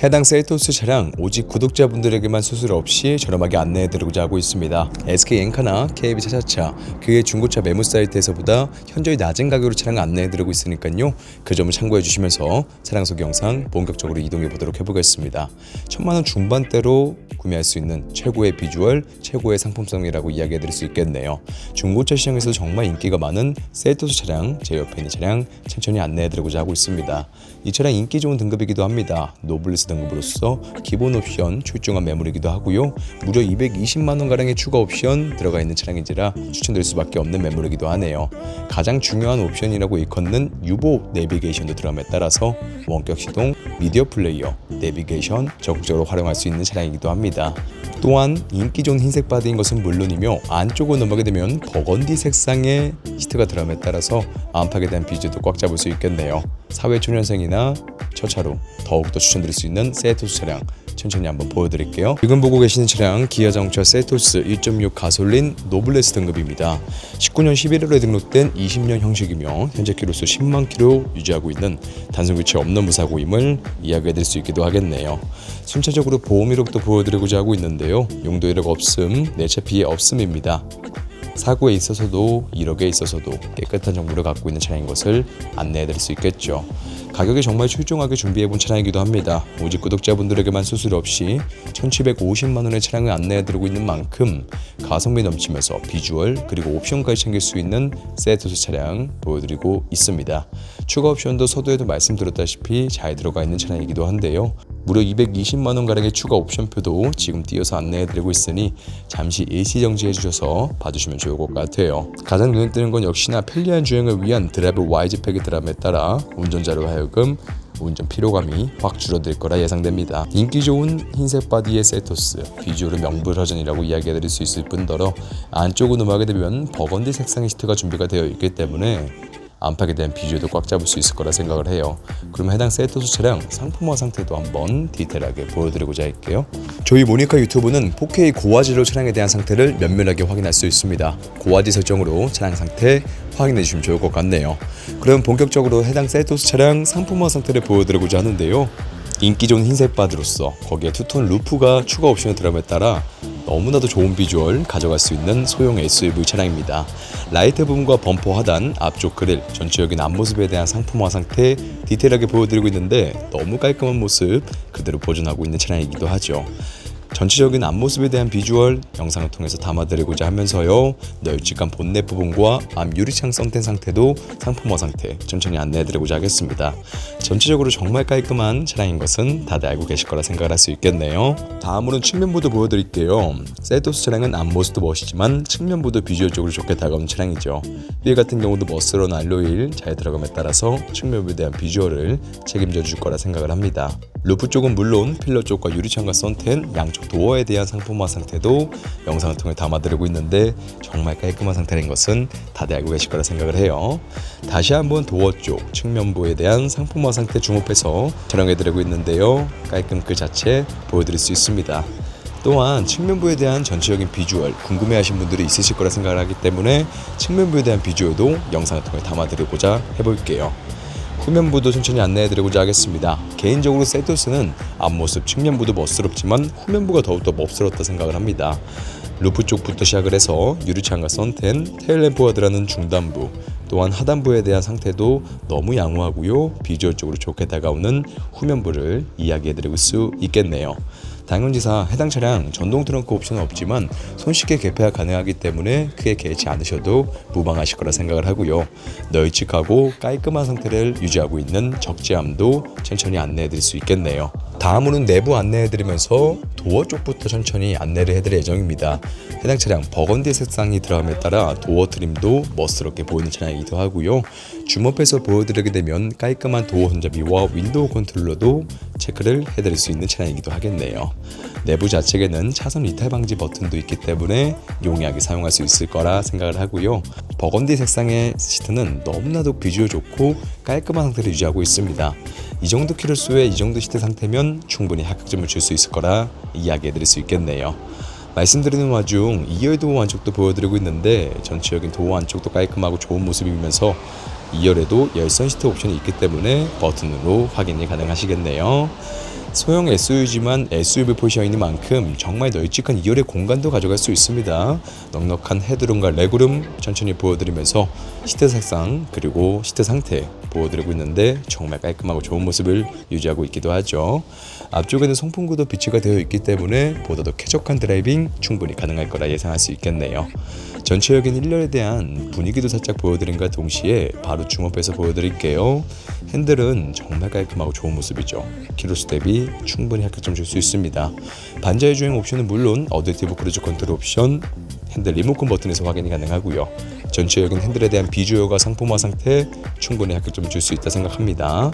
해당 세이토스 차량 오직 구독자분들에게만 수수료 없이 저렴하게 안내해드리고자 하고 있습니다. SK 엔카나 KB 차차차 그의 중고차 매물 사이트에서보다 현저히 낮은 가격으로 차량을 안내해드리고 있으니까요. 그 점을 참고해 주시면서 차량 소개 영상 본격적으로 이동해 보도록 해보겠습니다. 천만 원 중반대로 구매할 수 있는 최고의 비주얼, 최고의 상품성이라고 이야기해드릴 수 있겠네요. 중고차 시장에서 정말 인기가 많은 세이토스 차량, 제 옆에 있는 차량 천천히 안내해드리고자 하고 있습니다. 이 차량 인기 좋은 등급이기도 합니다. 노블리스 등급으로서 기본 옵션 출중한 매물이기도 하고요. 무려 220만 원 가량의 추가 옵션 들어가 있는 차량인지라 추천드릴 수밖에 없는 매물이기도 하네요. 가장 중요한 옵션이라고 일컫는 유보 내비게이션도 들어감에 따라서 원격 시동, 미디어 플레이어, 내비게이션 적극적으로 활용할 수 있는 차량이기도 합니다. 또한 인기 좋은 흰색 바디인 것은 물론이며 안쪽으로 넘어가게 되면 버건디 색상의 시트가 들어감에 따라서 안팎에 대한 비주도 꽉 잡을 수 있겠네요. 사회 초년생이나 처차로 더욱더 추천드릴 수 있는 세토스 차량 천천히 한번 보여드릴게요. 지금 보고 계시는 차량 기아 자동차 세토스 1.6 가솔린 노블레스 등급입니다. 19년 11월에 등록된 20년 형식이며 현재 키로수 10만 킬로 유지하고 있는 단순 교체 없는 무사고임을 이야기해드릴 수 있기도 하겠네요. 순차적으로 보험 이력도 보여드리고자 하고 있는데요. 용도 이력 없음, 내차 피해 없음입니다. 사고에 있어서도 1억에 있어서도 깨끗한 정보를 갖고 있는 차량인 것을 안내해드릴 수 있겠죠. 가격이 정말 출중하게 준비해본 차량이기도 합니다. 오직 구독자분들에게만 수수료 없이 1,750만 원의 차량을 안내해드리고 있는 만큼 가성비 넘치면서 비주얼 그리고 옵션까지 챙길 수 있는 세토스 차량 보여드리고 있습니다. 추가 옵션도 서두에도 말씀드렸다시피 잘 들어가 있는 차량이기도 한데요. 무려 220만 원 가량의 추가 옵션표도 지금 띄어서 안내해드리고 있으니 잠시 일시 정지해 주셔서 봐주시면 좋을 것 같아요. 가장 눈에 띄는 건 역시나 편리한 주행을 위한 드라이브 팩이 들어감에 따라 운전자로 하여금 운전 피로감이 확 줄어들 거라 예상됩니다. 인기 좋은 흰색 바디의 세토스, 비주얼은 명불허전이라고 이야기해드릴 수 있을 뿐더러 안쪽으로 넘어가게 되면 버건디 색상의 시트가 준비가 되어 있기 때문에 안팎에 대한 비주얼도 꽉 잡을 수 있을 거라 생각을 해요. 그럼 해당 세토스 차량 상품화 상태도 한번 디테일하게 보여드리고자 할게요. 저희 모니카 유튜브는 4K 고화질로 차량에 대한 상태를 면밀하게 확인할 수 있습니다. 고화질 설정으로 차량 상태 확인해 주시면 좋을 것 같네요. 그럼 본격적으로 해당 세토스 차량 상품화 상태를 보여드리고자 하는데요. 인기 좋은 흰색 바디로서 거기에 투톤 루프가 추가 옵션이 들어감에 따라 너무나도 좋은 비주얼 가져갈 수 있는 소형 SUV 차량입니다. 라이트 부분과 범퍼 하단, 앞쪽 그릴, 전체적인 앞모습에 대한 상품화 상태 디테일하게 보여드리고 있는데 너무 깔끔한 모습 그대로 보존하고 있는 차량이기도 하죠. 전체적인 앞모습에 대한 비주얼 영상을 통해서 담아드리고자 하면서요. 널찍한 본넷 부분과 앞 유리창 썬텐 상태도 상품화 상태 천천히 안내해드리고자 하겠습니다. 전체적으로 정말 깔끔한 차량인 것은 다들 알고 계실 거라 생각을 할 수 있겠네요. 다음으로는 측면부도 보여드릴게요. 세토스 차량은 앞모습도 멋이지만 측면부도 비주얼적으로 좋게 다가오는 차량이죠. 휠 같은 경우도 머스런 알로일 잘 들어감에 따라서 측면부에 대한 비주얼을 책임져 줄 거라 생각을 합니다. 루프 쪽은 물론 필러 쪽과 유리창과 썬텐 양쪽 도어에 대한 상품화 상태도 영상을 통해 담아드리고 있는데 정말 깔끔한 상태인 것은 다들 알고 계실 거라 생각을 해요. 다시 한번 도어 쪽 측면부에 대한 상품화 상태 주목해서 촬영해드리고 있는데요. 깔끔 그 자체 보여드릴 수 있습니다. 또한 측면부에 대한 전체적인 비주얼 궁금해하신 분들이 있으실 거라 생각을 하기 때문에 측면부에 대한 비주얼도 영상을 통해 담아드리고자 해볼게요. 후면부도 천천히 안내해드리고자 하겠습니다. 개인적으로 세토스는 앞모습 측면부도 멋스럽지만 후면부가 더욱더 멋스럽다 생각을 합니다. 루프 쪽부터 시작을 해서 유리창과 선텐, 테일램프가 들어가는 중단부, 또한 하단부에 대한 상태도 너무 양호하고요. 비주얼적으로 좋게 다가오는 후면부를 이야기해드릴 수 있겠네요. 당연지사 해당 차량 전동 트렁크 옵션은 없지만 손쉽게 개폐가 가능하기 때문에 크게 개의치 않으셔도 무방하실 거라 생각을 하고요. 널찍하고 깔끔한 상태를 유지하고 있는 적재함도 천천히 안내해드릴 수 있겠네요. 다음으로는 내부 안내해드리면서 도어 쪽부터 천천히 안내를 해드릴 예정입니다. 해당 차량 버건디 색상이 들어감에 따라 도어 트림도 멋스럽게 보이는 차량이기도 하고요. 줌업해서 보여드리게 되면 깔끔한 도어 손잡이와 윈도우 컨트롤러도 체크를 해드릴 수 있는 차량이기도 하겠네요. 내부 좌측에는 차선 이탈 방지 버튼도 있기 때문에 용이하게 사용할 수 있을 거라 생각을 하고요. 버건디 색상의 시트는 너무나도 비주얼 좋고 깔끔한 상태를 유지하고 있습니다. 이 정도 키로수의 이 정도 시트 상태면 충분히 합격점을 줄 수 있을 거라 이야기해드릴 수 있겠네요. 말씀드리는 와중 2열 도어 안쪽도 보여드리고 있는데 전체적인 도어 안쪽도 깔끔하고 좋은 모습이면서 2열에도 열선 시트 옵션이 있기 때문에 버튼으로 확인이 가능하시겠네요. 소형 SUV지만 SUV 포지션인 만큼 정말 널찍한 2열의 공간도 가져갈 수 있습니다. 넉넉한 헤드룸과 레그룸 천천히 보여드리면서 시트 색상 그리고 시트 상태 보여드리고 있는데 정말 깔끔하고 좋은 모습을 유지하고 있기도 하죠. 앞쪽에는 송풍구도 비치가 되어 있기 때문에 보다 더 쾌적한 드라이빙 충분히 가능할 거라 예상할 수 있겠네요. 전체적인 1열에 대한 분위기도 살짝 보여드린과 동시에 바로 줌업해서 보여드릴게요. 핸들은 정말 깔끔하고 좋은 모습이죠. 키로수 대비 충분히 합격점 줄 수 있습니다. 반자의 주행 옵션은 물론 어댑티브 크루즈 컨트롤 옵션, 핸들 리모컨 버튼에서 확인이 가능하고요. 전체적인 핸들에 대한 비주얼과 상품화 상태 충분히 합격점을 줄수 있다 생각합니다.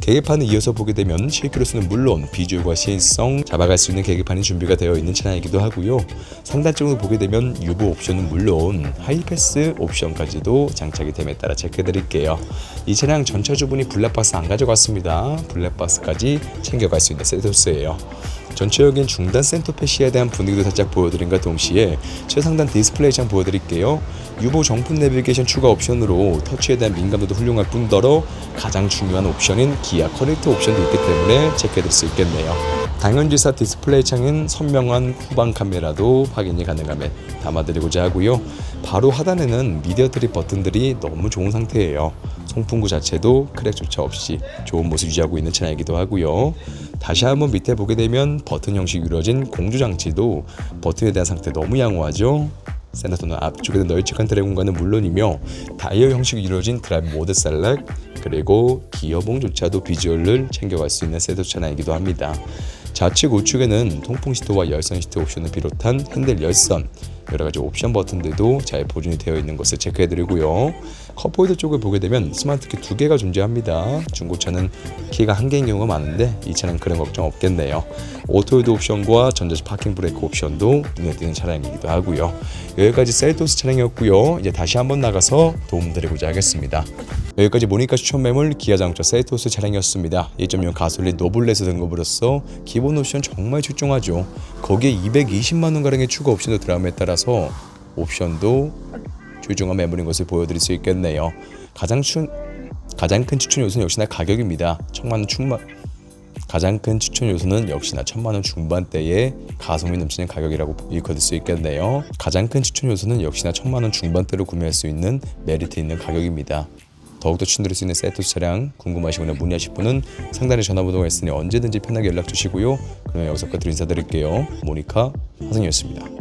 계기판을 이어서 보게 되면 실키로스는 물론 비주얼과 시인성 잡아갈 수 있는 계기판이 준비가 되어 있는 차량이기도 하고요. 상단쪽으로 보게 되면 유보 옵션은 물론 하이패스 옵션까지도 장착이 됨에 따라 체크해 드릴게요. 이 차량 전차 주분이 블랙박스 안 가져갔습니다. 블랙박스까지 챙겨갈 수 있는 세토스예요. 전체적인 중단 센터페시에 대한 분위기도 살짝 보여드린과 동시에 최상단 디스플레이 장 보여드릴게요. 유보 정품 내비게이션 추가 옵션으로 터치에 대한 민감도도 훌륭할 뿐더러 가장 중요한 옵션인 기아 커넥트 옵션도 있기 때문에 체크해드릴 수 있겠네요. 당연지사 디스플레이 창은 선명한 후방 카메라도 확인이 가능함에 담아드리고자 하고요. 바로 하단에는 미디어 트립 버튼들이 너무 좋은 상태예요. 송풍구 자체도 크랙조차 없이 좋은 모습 유지하고 있는 차량이기도 하고요. 다시 한번 밑에 보게 되면 버튼 형식 이루어진 공조 장치도 버튼에 대한 상태 너무 양호하죠. 센터는 앞쪽에는 널찍한 공간은 물론이며 다이어 형식으로 이루어진 드라이브 모드 셀렉 그리고 기어봉조차도 비주얼을 챙겨갈 수 있는 셋업 차량이기도 합니다. 좌측 우측에는 통풍 시트와 열선 시트 옵션을 비롯한 핸들 열선 여러 가지 옵션 버튼들도 잘 보존이 되어 있는 것을 체크해 드리고요. 컵홀더 쪽을 보게 되면 스마트키 두 개가 존재합니다. 중고차는 키가 한 개인 경우가 많은데 이 차는 그런 걱정 없겠네요. 오토홀드 옵션과 전자식 파킹 브레이크 옵션도 눈에 띄는 차량이기도 하고요. 여기까지 셀토스 차량이었고요. 이제 다시 한번 나가서 도움드리고자 하겠습니다. 여기까지 모니카 추천 매물 기아 자동차 셀토스 차량이었습니다. 1.0 가솔린 노블레스 등급으로서 기본 옵션 정말 출중하죠. 거기에 220만 원 가량의 추가 옵션도 들어감에 따라서 옵션도 출중한 매물인 것을 보여드릴 수 있겠네요. 가장 추 가장 큰 추천 요소는 역시나 가격입니다. 천만 원 충만 가장 큰 추천 요소는 역시나 천만 원 중반대의 가성비 넘치는 가격이라고 일컬을 수 있겠네요. 가장 큰 추천 요소는 역시나 천만 원 중반대로 구매할 수 있는 메리트 있는 가격입니다. 더욱더 추천드릴 수 있는 세토스 차량 궁금하시거나 문의하실 분은 상단에 전화번호가 있으니 언제든지 편하게 연락 주시고요. 그럼 여기서 끝으로 인사드릴게요. 모니카 화성이었습니다.